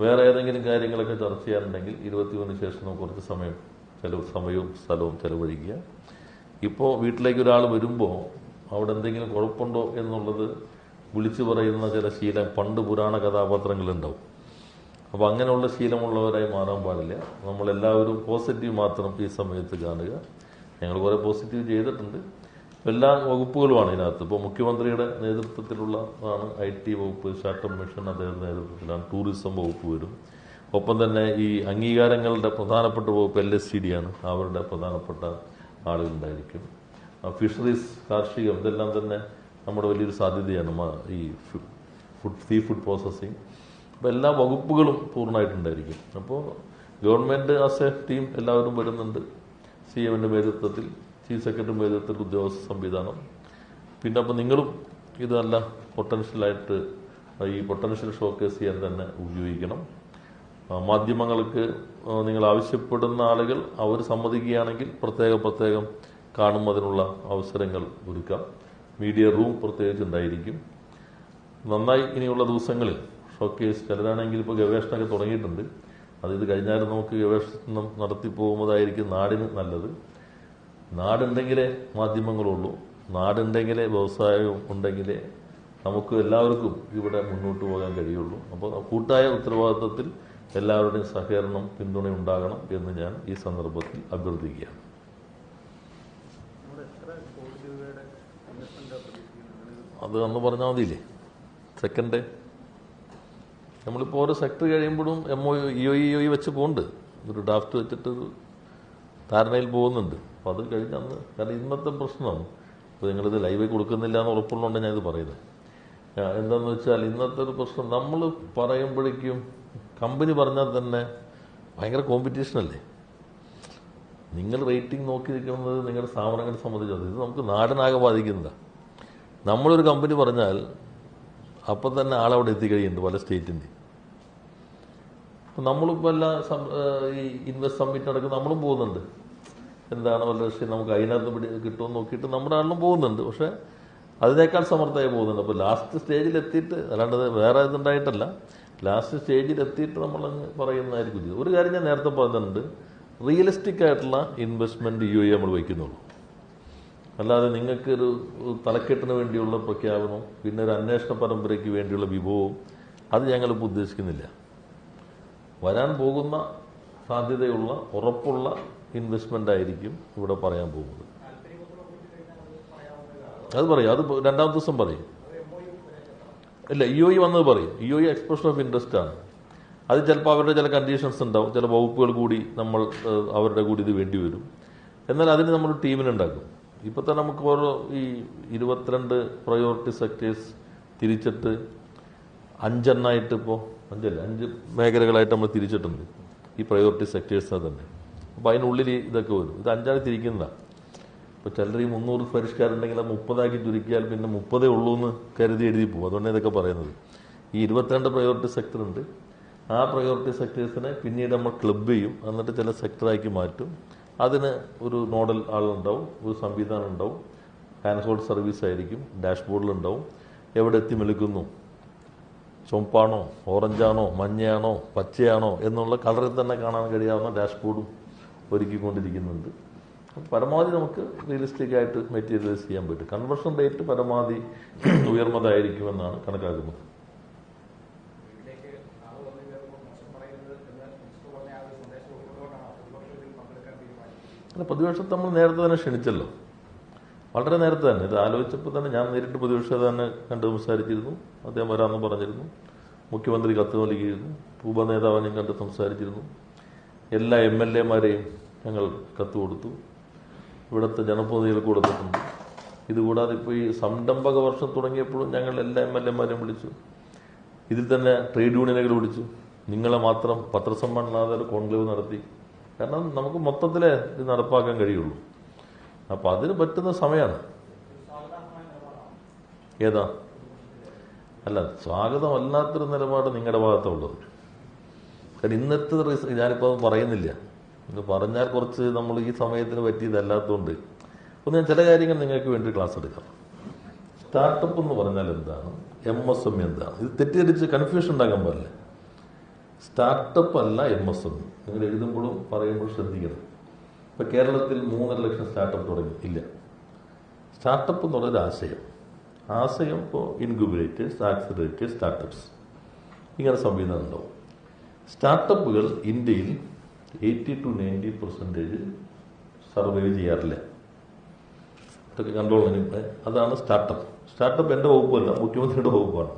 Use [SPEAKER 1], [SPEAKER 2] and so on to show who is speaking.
[SPEAKER 1] വേറെ ഏതെങ്കിലും കാര്യങ്ങളൊക്കെ ചർച്ച ചെയ്യാനുണ്ടെങ്കിൽ ഇരുപത്തിമൂന്ന് ശേഷം നമുക്ക് കുറച്ച് സമയം ചിലവ് സമയവും സ്ഥലവും ചെലവഴിക്കുക. ഇപ്പോൾ വീട്ടിലേക്ക് ഒരാൾ വരുമ്പോൾ അവിടെ എന്തെങ്കിലും കുഴപ്പമുണ്ടോ എന്നുള്ളത് വിളിച്ചു പറയുന്ന ചില ശീലം പണ്ട് പുരാണ കഥാപാത്രങ്ങളുണ്ടാവും. അപ്പോൾ അങ്ങനെയുള്ള ശീലമുള്ളവരായി മാറാൻ പാടില്ല. നമ്മളെല്ലാവരും പോസിറ്റീവ് മാത്രം ഈ സമയത്ത് കാണുക. ഞങ്ങൾ കുറേ പോസിറ്റീവ് ചെയ്തിട്ടുണ്ട്. എല്ലാ വകുപ്പുകളുമാണ് ഇതിനകത്ത്. ഇപ്പോൾ മുഖ്യമന്ത്രിയുടെ നേതൃത്വത്തിലുള്ള ആണ് ഐ ടി വകുപ്പ് സ്റ്റാർട്ടപ്പ് മിഷൻ അദ്ദേഹത്തിന്റെ നേതൃത്വത്തിലാണ്. ടൂറിസം വകുപ്പ് വരും. ഒപ്പം തന്നെ ഈ അംഗീകാരങ്ങളുടെ പ്രധാനപ്പെട്ട വകുപ്പ് എൽ എസ് സി ഡി ആണ്. അവരുടെ പ്രധാനപ്പെട്ട ആളുകളുണ്ടായിരിക്കും. ഫിഷറീസ് കാർഷികം ഇതെല്ലാം തന്നെ നമ്മുടെ വലിയൊരു സാധ്യതയാണ്. ഈ ഫുഡ് സീ ഫുഡ് പ്രോസസ്സിങ്. അപ്പോൾ എല്ലാ വകുപ്പുകളും പൂർണമായിട്ടുണ്ടായിരിക്കും. അപ്പോൾ ഗവൺമെന്റ് ആസ് എ ടീം എല്ലാവരും വരുന്നുണ്ട്. സി എമ്മിന്റെ നേതൃത്വത്തിൽ. ചീഫ് സെക്രട്ടറി നേതൃത്വത്തിൽ ഉദ്യോഗസ്ഥ സംവിധാനം. പിന്നെ അപ്പോൾ നിങ്ങളും ഇത് നല്ല പൊട്ടൻഷ്യലായിട്ട് ഈ പൊട്ടൻഷ്യൽ ഷോക്കേസ് ചെയ്യാൻ തന്നെ ഉപയോഗിക്കണം. മാധ്യമങ്ങൾക്ക് നിങ്ങൾ ആവശ്യപ്പെടുന്ന ആളുകൾ അവർ സമ്മതിക്കുകയാണെങ്കിൽ പ്രത്യേകം പ്രത്യേകം കാണുന്നതിനുള്ള അവസരങ്ങൾ ഒരുക്കാം. മീഡിയ റൂം പ്രത്യേകിച്ച് ഉണ്ടായിരിക്കും. നന്നായി ഇനിയുള്ള ദിവസങ്ങളിൽ ഷോക്കേസ് ചിലരാണെങ്കിൽ ഇപ്പോൾ ഗവേഷണമൊക്കെ തുടങ്ങിയിട്ടുണ്ട്. അത് ഇത് കഴിഞ്ഞാലും നമുക്ക് ഗവേഷണം നടത്തി പോകുന്നതായിരിക്കും നാടിന് നല്ലത്. നാടുണ്ടെങ്കിലേ മാധ്യമങ്ങളുള്ളൂ. നാടുണ്ടെങ്കിലേ വ്യവസായവും ഉണ്ടെങ്കിലേ നമുക്ക് എല്ലാവർക്കും ഇവിടെ മുന്നോട്ട് പോകാൻ കഴിയുള്ളൂ. അപ്പോൾ കൂട്ടായ ഉത്തരവാദിത്വത്തിൽ എല്ലാവരുടെയും സഹകരണം പിന്തുണ ഉണ്ടാകണം എന്ന് ഞാൻ ഈ സന്ദർഭത്തിൽ അഭ്യർത്ഥിക്കുകയാണ്. അത് അന്ന് പറഞ്ഞാൽ മതിയില്ലേ? സെക്കൻഡ്. നമ്മളിപ്പോൾ ഓരോ സെക്ടർ കഴിയുമ്പോഴും M O E O E വെച്ച് പോകുന്നുണ്ട് ഒരു ഡ്രാഫ്റ്റ് വെച്ചിട്ട് ധാരണയിൽ പോകുന്നുണ്ട്. അപ്പോൾ അത് കഴിഞ്ഞാൽ കാരണം ഇന്നത്തെ പ്രശ്നം. ഇപ്പോൾ നിങ്ങളിത് ലൈവ് കൊടുക്കുന്നില്ല എന്ന് ഉറപ്പുള്ളതുകൊണ്ട് ഞാനിത് പറയുന്നത്. എന്താണെന്ന് വെച്ചാൽ ഇന്നത്തെ ഒരു പ്രശ്നം നമ്മൾ പറയുമ്പോഴേക്കും കമ്പനി പറഞ്ഞാൽ തന്നെ ഭയങ്കര കോമ്പറ്റീഷൻ അല്ലേ? നിങ്ങൾ റേറ്റിംഗ് നോക്കി നിൽക്കുന്നത് നിങ്ങളുടെ സ്ഥാപനങ്ങളെ സംബന്ധിച്ചത് ഇത് നമുക്ക് നാടനാകെ ബാധിക്കുന്നതാണ് നമ്മളൊരു കമ്പനി പറഞ്ഞാൽ അപ്പം തന്നെ ആളവിടെ എത്തിക്കഴിയുന്നുണ്ട് പല സ്റ്റേറ്റിന്റെ നമ്മളിപ്പോൾ എല്ലാ ഈ ഇൻവെസ്റ്റ് സമ്മിറ്റ് നടക്കുന്ന നമ്മളും പോകുന്നുണ്ട്. എന്താണ് വല്ല രക്ഷയും നമുക്ക് അതിനകത്ത് പിടി കിട്ടുമെന്ന് നോക്കിയിട്ട് നമ്മുടെ ആളിലും പോകുന്നുണ്ട്. പക്ഷേ അതിനേക്കാൾ സമർത്ഥമായി പോകുന്നുണ്ട്. അപ്പോൾ ലാസ്റ്റ് സ്റ്റേജിൽ എത്തിയിട്ട് അല്ലാണ്ട് വേറെ ഇതുണ്ടായിട്ടല്ല. ലാസ്റ്റ് സ്റ്റേജിൽ എത്തിയിട്ട് നമ്മൾ പറയുന്നതായിരിക്കും ഇത്. ഒരു കാര്യം ഞാൻ നേരത്തെ പറഞ്ഞിട്ടുണ്ട്. റിയലിസ്റ്റിക് ആയിട്ടുള്ള ഇൻവെസ്റ്റ്മെന്റ് യു എ നമ്മൾ വയ്ക്കുന്നുള്ളൂ. അല്ലാതെ നിങ്ങൾക്കൊരു തലക്കെട്ടിന് വേണ്ടിയുള്ള പ്രഖ്യാപനം പിന്നെ ഒരു അന്വേഷണ പരമ്പരയ്ക്ക് വേണ്ടിയുള്ള വിഭവവും അത് ഞങ്ങളിപ്പോൾ ഉദ്ദേശിക്കുന്നില്ല. വരാൻ പോകുന്ന സാധ്യതയുള്ള ഉറപ്പുള്ള ഇൻവെസ്റ്റ്മെന്റ് ആയിരിക്കും ഇവിടെ പറയാൻ പോകുന്നത്. അത് പറയും അത് രണ്ടാം ദിവസം പറയും. ഇല്ല ഇ ഒ ഇ വന്നത് പറയും. E O E expression of interest ആണ്. അത് ചിലപ്പോൾ അവരുടെ ചില കണ്ടീഷൻസ് ഉണ്ടാവും. ചില വകുപ്പുകൾ കൂടി നമ്മൾ അവരുടെ കൂടി ഇത് വേണ്ടി വരും. എന്നാൽ അതിന് നമ്മൾ ടീമിനുണ്ടാക്കും ഇപ്പോൾ തന്നെ നമുക്ക് ഓരോ ഈ ഇരുപത്തിരണ്ട് പ്രയോറിറ്റി സെക്ടേഴ്സ് തിരിച്ചിട്ട് അഞ്ചെണ്ണായിട്ട് ഇപ്പോൾ അഞ്ചല്ല അഞ്ച് മേഖലകളായിട്ട് നമ്മൾ തിരിച്ചിട്ടുണ്ട്. ഈ പ്രയോറിറ്റി സെക്ടേഴ്സിനെ തന്നെ. അപ്പോൾ അതിനുള്ളിൽ ഇതൊക്കെ വരും ഇത് അഞ്ചാണ് തിരിക്കുന്നതാണ് ഇപ്പോൾ ചിലർ ഈ മുന്നൂറ് പരിഷ്കാരം അത് മുപ്പതാക്കി ചുരുക്കിയാൽ പിന്നെ മുപ്പതേ ഉള്ളൂ എന്ന് കരുതി എഴുതി പോകും. അതുകൊണ്ട് ഇതൊക്കെ പറയുന്നത്. ഈ ഇരുപത്തിരണ്ട് പ്രയോറിറ്റി സെക്ടർ ഉണ്ട്. ആ പ്രയോറിറ്റി സെക്ടേഴ്സിനെ പിന്നീട് നമ്മൾ ക്ലബ് ചെയ്യും. എന്നിട്ട് ചില സെക്ടറാക്കി മാറ്റും. അതിന് ഒരു നോഡൽ ആളുണ്ടാവും ഒരു സംവിധാനം ഉണ്ടാവും. ഹാൻഡ്ഹോൾഡ് സർവീസ് ആയിരിക്കും. ഡാഷ്ബോർഡിലുണ്ടാവും എവിടെ എത്തി നിൽക്കുന്നു ചുമപ്പാണോ ഓറഞ്ചാണോ മഞ്ഞയാണോ? പച്ചയാണോ? എന്നുള്ള കളറിൽ തന്നെ കാണാൻ കഴിയാവുന്ന ഡാഷ്ബോർഡും ഒരുക്കിക്കൊണ്ടിരിക്കുന്നുണ്ട്. പരമാവധി നമുക്ക് റിയലിസ്റ്റിക് ആയിട്ട് മെറ്റീരിയലൈസ് ചെയ്യാൻ പറ്റും. കൺവേർഷൻ റേറ്റ് പരമാവധി ഉയർന്നതായിരിക്കുമെന്നാണ് കണക്കാക്കുന്നത്. അല്ല പ്രതിപക്ഷം നമ്മൾ നേരത്തെ തന്നെ ക്ഷണിച്ചല്ലോ. വളരെ നേരത്തെ തന്നെ. ഇത് ആലോചിച്ചപ്പോൾ തന്നെ ഞാൻ നേരിട്ട് പ്രതിപക്ഷത്തെ തന്നെ കണ്ട് സംസാരിച്ചിരുന്നു. അദ്ദേഹം വരാമെന്ന് പറഞ്ഞിരുന്നു. മുഖ്യമന്ത്രി കത്ത് നൽകിയിരുന്നു. ഉപനേതാവിനെയും കണ്ട് സംസാരിച്ചിരുന്നു. എല്ലാ എം എൽ എമാരെയും ഞങ്ങൾ കത്ത് കൊടുത്തു ഇവിടുത്തെ ജനപ്രതിനിധികൾക്ക് കൊടുത്തിട്ടുണ്ട് ഇതുകൂടാതെ ഇപ്പോൾ ഈ സംരംഭക വർഷം തുടങ്ങിയപ്പോഴും ഞങ്ങൾ എല്ലാ എം എൽ എമാരെയും വിളിച്ചു. ഇതിൽ തന്നെ ട്രേഡ് യൂണിയനുകൾ വിളിച്ചു. നിങ്ങളെ മാത്രം പത്രസമ്മേളനാഥ കോൺക്ലേവ് നടത്തി. കാരണം നമുക്ക് മൊത്തത്തിലേ ഇത് നടപ്പാക്കാൻ കഴിയുള്ളൂ. അപ്പം അതിന് പറ്റുന്ന സമയമാണ്. ഏതാ? അല്ല സ്വാഗതമല്ലാത്തൊരു നിലപാട് നിങ്ങളുടെ ഭാഗത്തുള്ളത് കാരണം ഇന്നത്തെ റിസ- ഞാനിപ്പോൾ പറയുന്നില്ല. ഇന്ന് പറഞ്ഞാൽ കുറച്ച് നമ്മൾ ഈ സമയത്തിന് പറ്റിയതല്ലാത്തതുകൊണ്ട് ഒന്ന് ഞാൻ ചില കാര്യങ്ങൾ നിങ്ങൾക്ക് വേണ്ടി ക്ലാസ് എടുക്കാം. സ്റ്റാർട്ടപ്പ് എന്ന് പറഞ്ഞാൽ എന്താണ്? എം എസ് എം എന്താണ്? ഇത് തെറ്റിദ്ധരിച്ച് കൺഫ്യൂഷൻ ഉണ്ടാക്കാൻ പാടില്ല? സ്റ്റാർട്ടപ്പ് അല്ല എം എസ് എം നിങ്ങൾ എഴുതുമ്പോഴും പറയുമ്പോഴും ശ്രദ്ധിക്കണം. ഇപ്പോൾ കേരളത്തിൽ മൂന്നര ലക്ഷം സ്റ്റാർട്ടപ്പ് തുടങ്ങി. ഇല്ല. സ്റ്റാർട്ടപ്പ് എന്നുള്ളൊരു ആശയം. ആശയം ഇപ്പോൾ ഇൻക്യുബേറ്റേഴ്സ് ആക്സിലറേറ്റേഴ്സ് സ്റ്റാർട്ടപ്സ് ഇങ്ങനെ സംവിധാനം ഉണ്ടാവും. സ്റ്റാർട്ടപ്പുകൾ ഇന്ത്യയിൽ eighty to ninety percentage survive ചെയ്യാറില്ല. അതൊക്കെ ഇതൊക്കെ കൺട്രോൾ അതാണ് സ്റ്റാർട്ടപ്പ്. സ്റ്റാർട്ടപ്പ് എന്റെ വകുപ്പല്ല മുഖ്യമന്ത്രിയുടെ വകുപ്പാണ്.